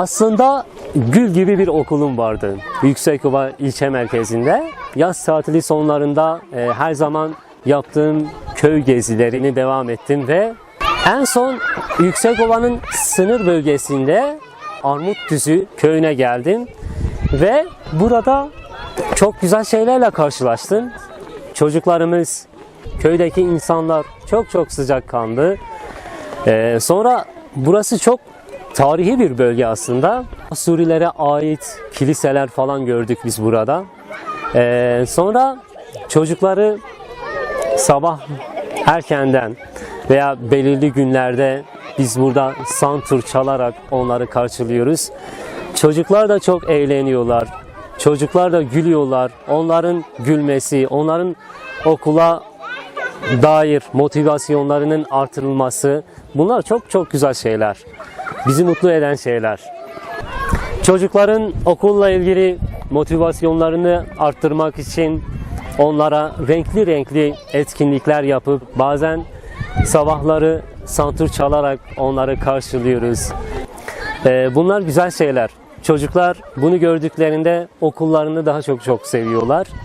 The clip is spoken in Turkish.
Aslında gül gibi bir okulum vardı. Yüksekova ilçe merkezinde. Yaz tatili sonlarında e, her zaman yaptığım köy gezilerini devam ettim ve en son Yüksekova'nın sınır bölgesinde Armutdüzü köyüne geldim ve burada çok güzel şeylerle karşılaştım. Çocuklarımız, köydeki insanlar çok çok sıcakkanlı. Ee, sonra burası çok tarihi bir bölge aslında. Surilere ait kiliseler falan gördük biz burada. Ee, sonra çocukları sabah erkenden veya belirli günlerde biz burada santur çalarak onları karşılıyoruz. Çocuklar da çok eğleniyorlar. Çocuklar da gülüyorlar. Onların gülmesi, onların okula dair motivasyonlarının artırılması bunlar çok çok güzel şeyler. Bizi mutlu eden şeyler. Çocukların okulla ilgili motivasyonlarını arttırmak için onlara renkli renkli etkinlikler yapıp bazen sabahları santur çalarak onları karşılıyoruz. Ee, bunlar güzel şeyler. Çocuklar bunu gördüklerinde okullarını daha çok çok seviyorlar.